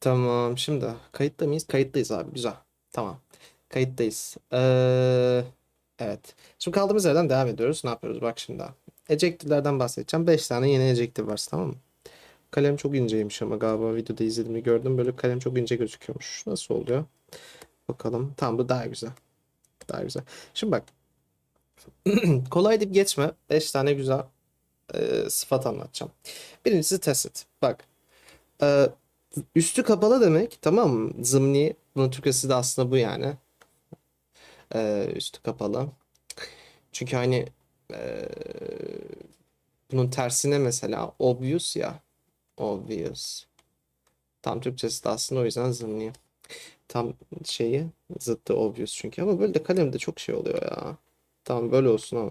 Tamam şimdi kayıtta mıyız? Kayıttayız abi güzel. Tamam. Kayıttayız. Ee, evet. Şimdi kaldığımız yerden devam ediyoruz. Ne yapıyoruz? Bak şimdi. Ejective'lerden bahsedeceğim. 5 tane yeni ejective var tamam mı? Kalem çok inceymiş ama galiba videoda izlediğimi gördüm. Böyle kalem çok ince gözüküyormuş. Nasıl oluyor? Bakalım. Tamam bu daha güzel. Daha güzel. Şimdi bak. Kolay deyip geçme. 5 tane güzel e, sıfat anlatacağım. Birincisi tacit. Bak. E, üstü kapalı demek tamam mı? Zımni. Bunun Türkçesi de aslında bu yani. E, üstü kapalı. Çünkü hani e, bunun tersine mesela obvious ya. Obvious. Tam Türkçesi de aslında o yüzden zımni. Tam şeyi zıttı obvious çünkü ama böyle de kalemde çok şey oluyor ya. Tamam böyle olsun ama.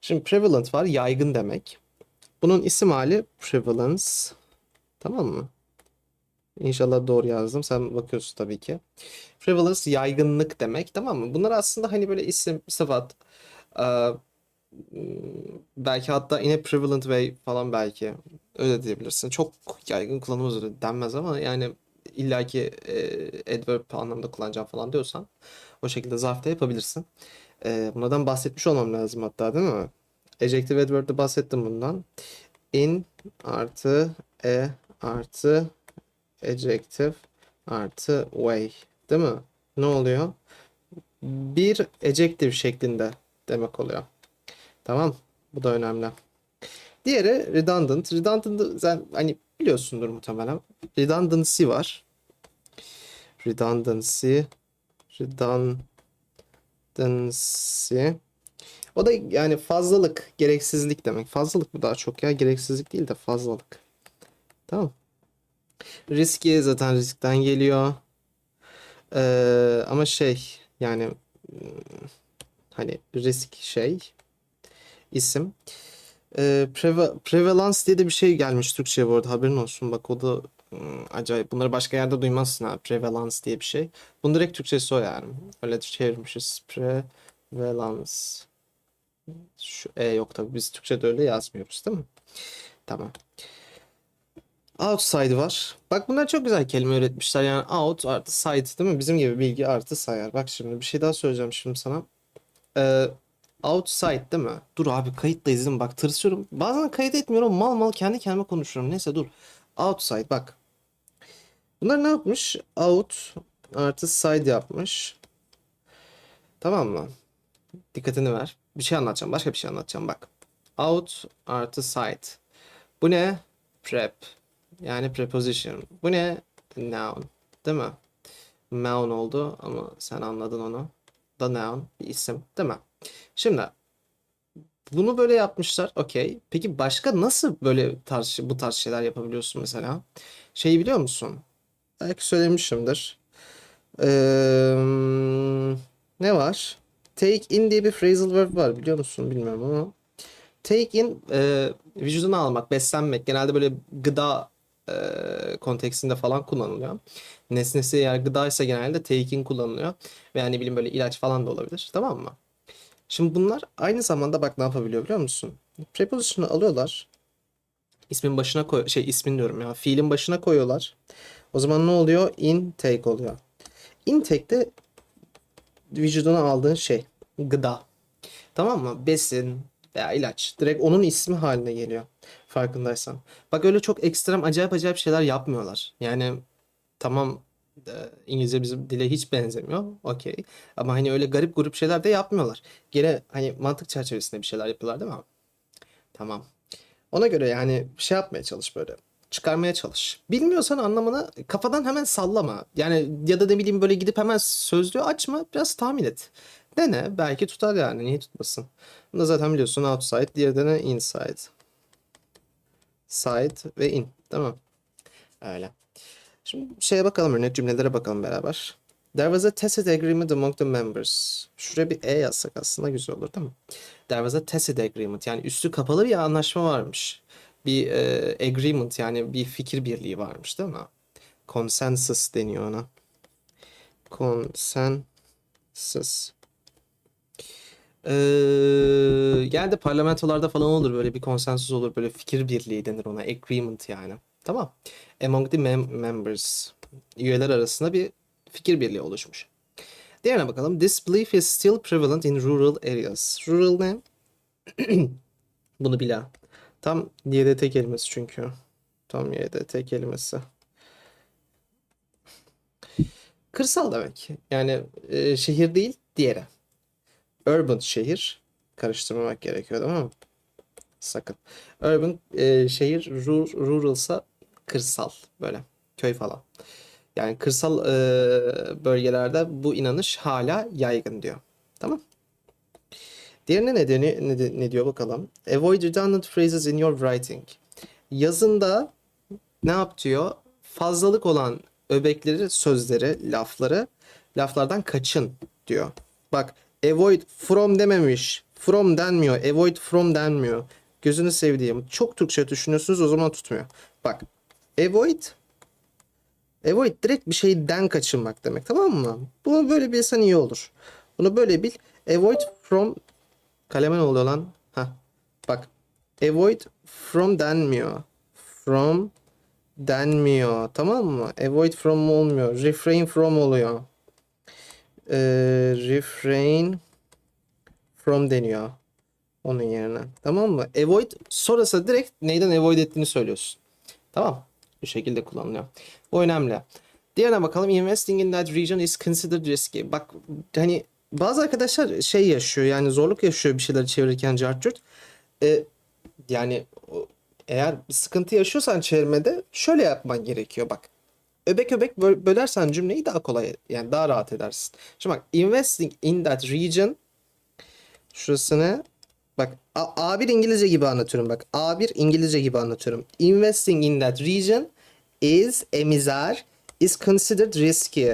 Şimdi prevalent var yaygın demek. Bunun isim hali prevalence. Tamam mı? İnşallah doğru yazdım. Sen bakıyorsun tabii ki. Prevalence yaygınlık demek. Tamam mı? Bunlar aslında hani böyle isim, sıfat. eee, belki hatta yine prevalent way falan belki. Öyle diyebilirsin. Çok yaygın kullanımız denmez ama yani illaki eee adverb anlamda kullanacağım falan diyorsan o şekilde zarfta yapabilirsin. Eee, bunlardan bahsetmiş olmam lazım hatta değil mi? Adjective adverb'de bahsettim bundan. In artı e artı adjective artı way. Değil mi? Ne oluyor? Bir adjective şeklinde demek oluyor. Tamam. Bu da önemli. Diğeri redundant. Redundant sen hani biliyorsundur muhtemelen. Redundancy var. Redundancy. Redundancy. O da yani fazlalık, gereksizlik demek. Fazlalık bu daha çok ya. Gereksizlik değil de fazlalık. Tamam. Riski zaten riskten geliyor. Ee, ama şey yani hmm, hani risk şey isim. Ee, preva- prevalence diye de bir şey gelmiş Türkçe'ye bu arada haberin olsun. Bak o da hmm, acayip. Bunları başka yerde duymazsın ha. Prevalence diye bir şey. Bunun direkt Türkçesi o yani. Öyle çevirmişiz. Prevalence. Şu E yok tabii. Biz Türkçe'de öyle yazmıyoruz değil mi? Tamam. Outside var. Bak bunlar çok güzel kelime üretmişler. Yani out artı side değil mi? Bizim gibi bilgi artı sayar. Bak şimdi bir şey daha söyleyeceğim şimdi sana. Ee, outside değil mi? Dur abi kayıttayız değil mi? Bak tırsıyorum. Bazen kayıt etmiyorum. Mal mal kendi kendime konuşuyorum. Neyse dur. Outside bak. Bunlar ne yapmış? Out artı side yapmış. Tamam mı? Dikkatini ver. Bir şey anlatacağım. Başka bir şey anlatacağım bak. Out artı side. Bu ne? Prep. Yani preposition. Bu ne? Noun. Değil mi? Noun oldu ama sen anladın onu. Da noun bir isim. Değil mi? Şimdi bunu böyle yapmışlar. Okey. Peki başka nasıl böyle tarz, bu tarz şeyler yapabiliyorsun mesela? Şeyi biliyor musun? Belki söylemişimdir. Eee, ne var? Take in diye bir phrasal verb var biliyor musun bilmiyorum ama. Take in e, vücuduna almak, beslenmek. Genelde böyle gıda e, kontekstinde falan kullanılıyor. Nesnesi eğer gıdaysa genelde take in kullanılıyor. Ve yani bileyim böyle ilaç falan da olabilir. Tamam mı? Şimdi bunlar aynı zamanda bak ne yapabiliyor biliyor musun? Preposition'ı alıyorlar. İsmin başına koy şey ismin diyorum ya. Fiilin başına koyuyorlar. O zaman ne oluyor? Intake oluyor. Intake de vücuduna aldığın şey. Gıda. Tamam mı? Besin veya ilaç. Direkt onun ismi haline geliyor. Farkındaysan. Bak öyle çok ekstrem acayip acayip şeyler yapmıyorlar. Yani tamam e, İngilizce bizim dile hiç benzemiyor. Okey. Ama hani öyle garip grup şeyler de yapmıyorlar. Gene hani mantık çerçevesinde bir şeyler yapıyorlar değil mi? Tamam. Ona göre yani şey yapmaya çalış böyle. Çıkarmaya çalış. Bilmiyorsan anlamını kafadan hemen sallama. Yani ya da ne bileyim böyle gidip hemen sözlüğü açma. Biraz tahmin et. Dene. Belki tutar yani. Niye tutmasın? Bunu da zaten biliyorsun outside. Diğeri de? Inside. Side ve in. Tamam. Öyle. Şimdi şeye bakalım örnek cümlelere bakalım beraber. There was a tacit agreement among the members. Şuraya bir E yazsak aslında güzel olur değil mi? There was a tacit agreement. Yani üstü kapalı bir anlaşma varmış. Bir e, agreement yani bir fikir birliği varmış değil mi? Consensus deniyor ona. Consensus. Ee, genelde parlamentolarda falan olur böyle bir konsensus olur böyle fikir birliği denir ona agreement yani. Tamam. Among the mem- members. Üyeler arasında bir fikir birliği oluşmuş. Diğerine bakalım. This belief is still prevalent in rural areas. Rural ne? Bunu bil ha. Tam YDT kelimesi çünkü. Tam YDT kelimesi. Kırsal demek. Yani e, şehir değil, diğeri. Urban şehir. Karıştırmamak gerekiyor değil mi? Sakın. Urban e, şehir, ru- ruralsa kırsal böyle köy falan. Yani kırsal e, bölgelerde bu inanış hala yaygın diyor. Tamam. Diğerine ne, deni- ne, ne diyor bakalım. Avoid redundant phrases in your writing. Yazında ne yap diyor? Fazlalık olan öbekleri, sözleri, lafları, laflardan kaçın diyor. Bak avoid from dememiş. From denmiyor. Avoid from denmiyor. Gözünü sevdiğim. Çok Türkçe düşünüyorsunuz o zaman tutmuyor. Bak avoid avoid direkt bir şeyden kaçınmak demek tamam mı? Bunu böyle bilsen iyi olur. Bunu böyle bil. Avoid from kaleme ne oluyor lan? Heh. Bak avoid from denmiyor. From denmiyor. Tamam mı? Avoid from olmuyor. Refrain from oluyor. Ee, refrain from deniyor. Onun yerine. Tamam mı? Avoid sonrası direkt neyden avoid ettiğini söylüyorsun. Tamam. Bu şekilde kullanılıyor. Bu önemli. Diğerine bakalım. Investing in that region is considered risky. Bak hani bazı arkadaşlar şey yaşıyor yani zorluk yaşıyor bir şeyleri çevirirken cartçurt. Ee, yani eğer sıkıntı yaşıyorsan çevirmede şöyle yapman gerekiyor bak. Öbek öbek bö- bölersen cümleyi daha kolay yani daha rahat edersin. Şimdi bak investing in that region şurasını bak A- A1 İngilizce gibi anlatıyorum bak. A1 İngilizce gibi anlatıyorum. Investing in that region is emizar is considered risky.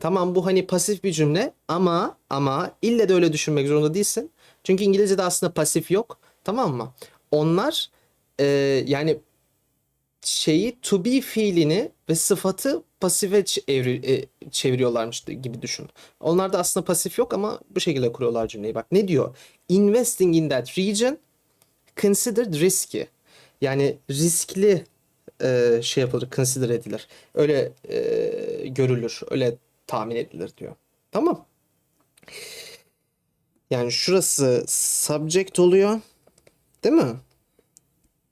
Tamam bu hani pasif bir cümle ama ama ille de öyle düşünmek zorunda değilsin. Çünkü İngilizce'de aslında pasif yok. Tamam mı? Onlar e, yani şeyi to be fiilini ve sıfatı pasife ç- evri- e, çeviriyorlarmış gibi düşün. Onlarda aslında pasif yok ama bu şekilde kuruyorlar cümleyi. Bak ne diyor? Investing in that region considered risky. Yani riskli e, şey yapılır, consider edilir. Öyle e, görülür, öyle tahmin edilir diyor. Tamam. Yani şurası subject oluyor. Değil mi?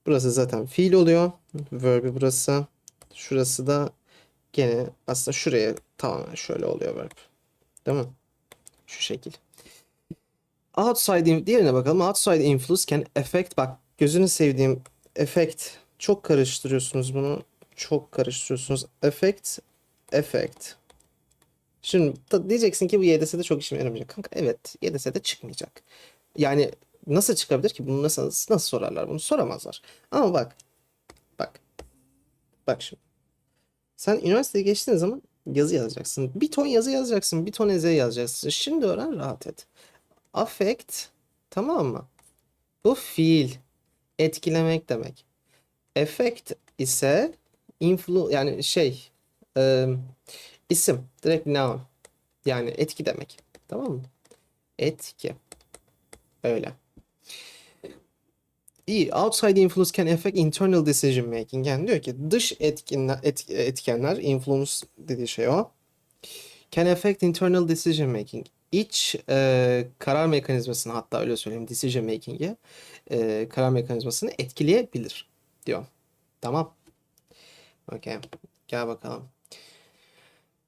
Burası zaten fiil oluyor. Verb'i burası. Şurası da gene aslında şuraya tamamen şöyle oluyor verb. Değil mi? Şu şekil. Outside diğerine bakalım. Outside influence can affect bak gözünü sevdiğim effect çok karıştırıyorsunuz bunu. Çok karıştırıyorsunuz. Affect effect. Şimdi diyeceksin ki bu YDS'de çok işime yaramayacak. Kanka evet YDS'de çıkmayacak. Yani nasıl çıkabilir ki? Bunu nasıl, nasıl sorarlar? Bunu soramazlar. Ama. Bak. Bak şimdi. Sen üniversiteye geçtiğin zaman yazı yazacaksın. Bir ton yazı yazacaksın. Bir ton eze yazacaksın. Şimdi öğren rahat et. Affect. Tamam mı? Bu fiil. Etkilemek demek. Effect ise influ yani şey e, isim. Direkt noun. Yani etki demek. Tamam mı? Etki. Öyle. İyi. Outside influence can affect internal decision making. Yani diyor ki dış etkinler, et- etkenler, influence dediği şey o. Can affect internal decision making. İç e, karar mekanizmasını hatta öyle söyleyeyim decision making'i e, karar mekanizmasını etkileyebilir diyor. Tamam. Okey. Gel bakalım.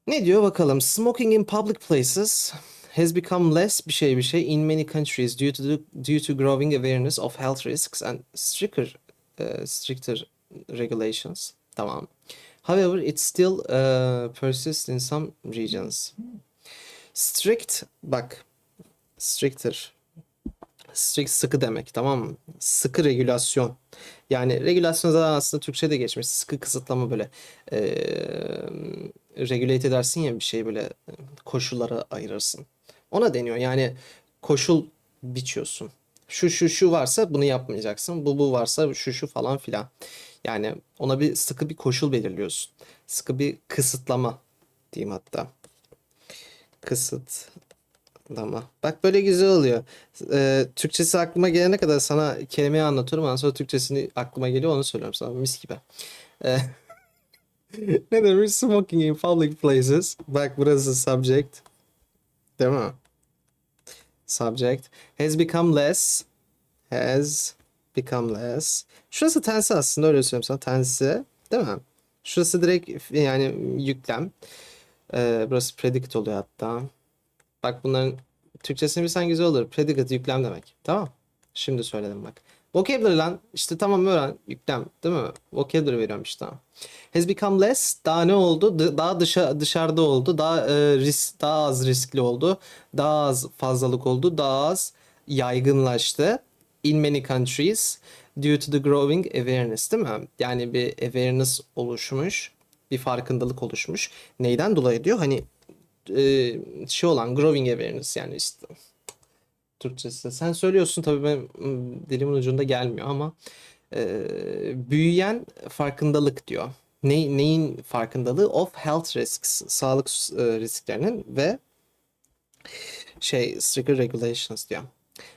Ne diyor bakalım? Smoking in public places has become less bir şey bir şey in many countries due to the, due to growing awareness of health risks and stricter uh, stricter regulations. Tamam. However, it still uh, persists in some regions. Strict bak stricter strict sıkı demek tamam mı? Sıkı regülasyon. Yani regülasyon zaten aslında Türkçe'de geçmiş. Sıkı kısıtlama böyle eee regulate edersin ya bir şey böyle koşullara ayırırsın. Ona deniyor. Yani koşul biçiyorsun. Şu şu şu varsa bunu yapmayacaksın. Bu bu varsa şu şu falan filan. Yani ona bir sıkı bir koşul belirliyorsun. Sıkı bir kısıtlama diyeyim hatta. Kısıtlama. Bak böyle güzel oluyor. Ee, Türkçesi aklıma gelene kadar sana kelimeyi anlatıyorum. Ondan sonra Türkçesini aklıma geliyor onu söylüyorum sana. Mis gibi. Ee, ne demiş? Smoking in public places. Bak burası subject. Değil mi? Subject. Has become less. Has become less. Şurası tense aslında öyle söyleyeyim sana. Tense. Değil mi? Şurası direkt yani yüklem. Ee, burası predicate oluyor hatta. Bak bunların Türkçesini bilsen güzel olur. Predicate yüklem demek. Tamam. Şimdi söyledim bak. Vocabulary lan işte tamam öğren yüklem değil mi? Vocabulary veriyorum işte. Has become less daha ne oldu? Daha dışa, dışarıda oldu. Daha e, risk daha az riskli oldu. Daha az fazlalık oldu. Daha az yaygınlaştı. In many countries due to the growing awareness değil mi? Yani bir awareness oluşmuş. Bir farkındalık oluşmuş. Neyden dolayı diyor? Hani e, şey olan growing awareness yani işte Türkçesi. Sen söylüyorsun tabii ben dilimin ucunda gelmiyor ama e, büyüyen farkındalık diyor. Ne, neyin farkındalığı? Of health risks, sağlık risklerinin ve şey stricter regulations diyor.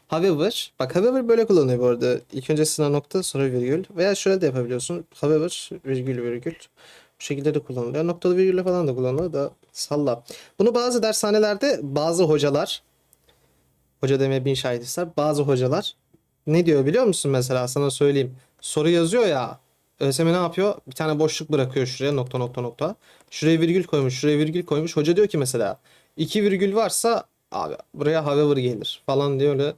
However, bak however böyle kullanıyor bu arada. İlk önce sınav nokta sonra virgül veya şöyle de yapabiliyorsun. However virgül virgül. Bu şekilde de kullanılıyor. Noktalı virgülle falan da kullanılıyor da salla. Bunu bazı dershanelerde bazı hocalar hoca demeye bin şahit ister. Bazı hocalar ne diyor biliyor musun mesela sana söyleyeyim. Soru yazıyor ya. ÖSYM ne yapıyor? Bir tane boşluk bırakıyor şuraya nokta nokta nokta. Şuraya virgül koymuş, şuraya virgül koymuş. Hoca diyor ki mesela iki virgül varsa abi buraya however gelir falan diyor öyle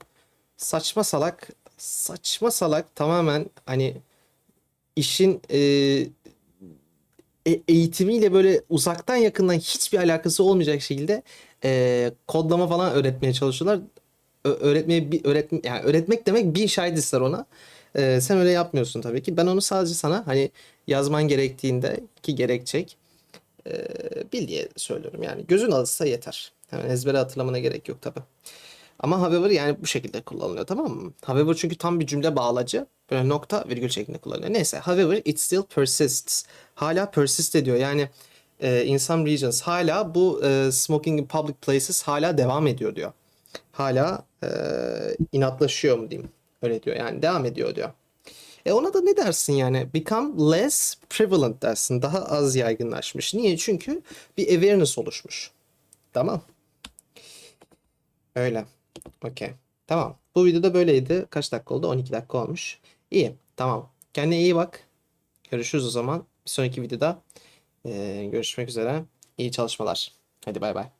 saçma salak saçma salak tamamen hani işin e, e- eğitimiyle böyle uzaktan yakından hiçbir alakası olmayacak şekilde e, kodlama falan öğretmeye çalışıyorlar. Öğretmeye bir öğret yani öğretmek demek bin şahit ister ona. E, sen öyle yapmıyorsun tabii ki. Ben onu sadece sana hani yazman gerektiğinde ki gerekecek e, bil diye söylüyorum. Yani gözün alışsa yeter. Hemen ezbere hatırlamana gerek yok tabii. Ama however yani bu şekilde kullanılıyor tamam mı? However çünkü tam bir cümle bağlacı. Böyle nokta virgül şeklinde kullanılıyor. Neyse however it still persists. Hala persist ediyor. Yani e, in some regions hala bu e, smoking in public places hala devam ediyor diyor. Hala e, inatlaşıyor mu diyeyim. Öyle diyor yani devam ediyor diyor. E ona da ne dersin yani? Become less prevalent dersin. Daha az yaygınlaşmış. Niye? Çünkü bir awareness oluşmuş. Tamam. Öyle. Okey. Tamam. Bu videoda böyleydi. Kaç dakika oldu? 12 dakika olmuş. İyi. Tamam. Kendine iyi bak. Görüşürüz o zaman. Bir sonraki videoda eee, görüşmek üzere. İyi çalışmalar. Hadi bay bay.